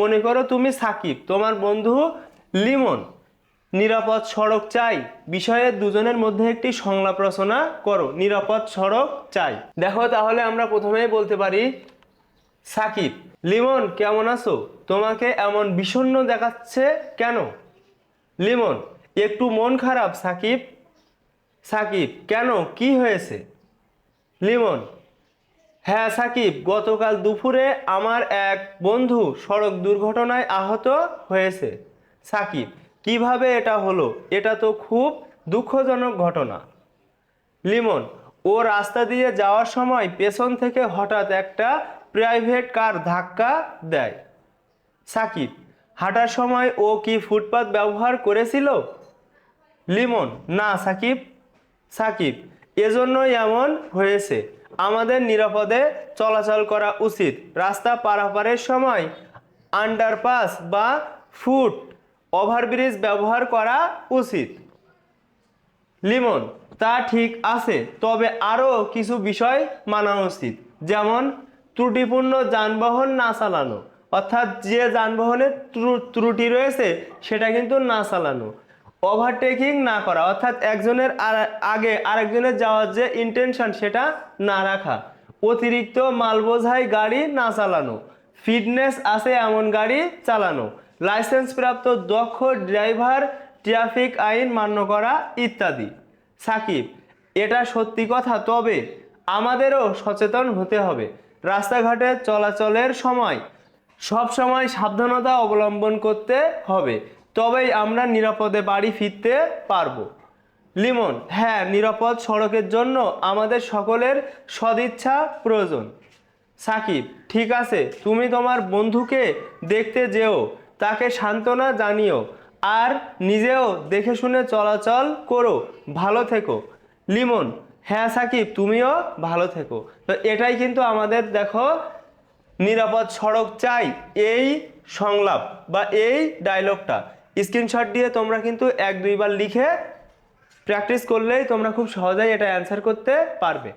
মনে করো তুমি সাকিব, তোমার বন্ধু লিমন। নিরাপদ সড়ক চাই, বিষয়ে দুজনের মধ্যে একটি সংলাপ রচনা করো। নিরাপদ সড়ক চাই। দেখো তাহলে আমরা প্রথমেই বলতে পারি, সাকিব, লিমন, কেমন আছো? তোমাকে এমন বিষণ্ণ দেখাচ্ছে কেন? লিমন, একটু মন খারাপ, সাকিব। সাকিব, কেন? কি হয়েছে? লিমন হ্যাঁ সাকিব, গতকাল দুপুরে আমার এক বন্ধু সড়ক দুর্ঘটনায় আহত হয়েছে। সাকিব, কীভাবে এটা হলো? এটা তো খুব দুঃখজনক ঘটনা। লিমন, ও রাস্তা দিয়ে যাওয়ার সময় পেছন থেকে হঠাৎ একটা প্রাইভেট কার ধাক্কা দেয়। সাকিব, হাঁটার সময় ও কি ফুটপাত ব্যবহার করেছিল? লিমন, না, সাকিব। সাকিব এজন্যই এমন হয়েছে। আমাদের নিরাপদে চলাচল করা উচিত। রাস্তা পারাপারের সময় আন্ডারপাস বা ফুট ওভারব্রিজ ব্যবহার করা উচিত। লিমন, তা ঠিক আছে, তবে আরও কিছু বিষয় মানা উচিত। যেমন, ত্রুটিপূর্ণ যানবাহন না চালানো। অর্থাৎ যে যানবাহনের ত্রু- ত্রুটি রয়েছে, সেটা কিন্তু না চালানো। ওভারটেকিং না করা, অর্থাৎ একজনের আগে আরেকজনের যাওয়ার যে ইন্টেনশন সেটা না রাখা। অতিরিক্ত মালবোঝাই গাড়ি না চালানো ফিটনেস আছে এমন গাড়ি চালানো লাইসেন্স প্রাপ্ত দক্ষ ড্রাইভার ট্রাফিক আইন মান্য করা ইত্যাদি। সাকিব, এটা সত্যি কথা, তবে আমাদেরও সচেতন হতে হবে। রাস্তাঘাটে চলাচলের সময় সব সময় সাবধানতা অবলম্বন করতে হবে। তবেই আমরা নিরাপদে বাড়ি ফিরতে পারব। লিমন হ্যাঁ নিরাপদ সড়কের জন্য আমাদের সকলের সদিচ্ছা প্রয়োজন। সাকিব, ঠিক আছে, তুমি তোমার বন্ধুকে দেখতে যেও, তাকে সান্ত্বনা জানিও, আর নিজেও দেখে শুনে চলাচল করো, ভালো থেকো। লিমন হ্যাঁ সাকিব, তুমিও ভালো থেকো। তো এটাই কিন্তু আমাদের, দেখো, নিরাপদ সড়ক চাই, এই সংলাপ বা এই ডায়লগটা স্ক্রিনশট দিয়ে তোমরা কিন্তু এক দুইবার লিখে প্র্যাকটিস করলেই তোমরা খুব সহজেই এটা অ্যান্সার করতে পারবে।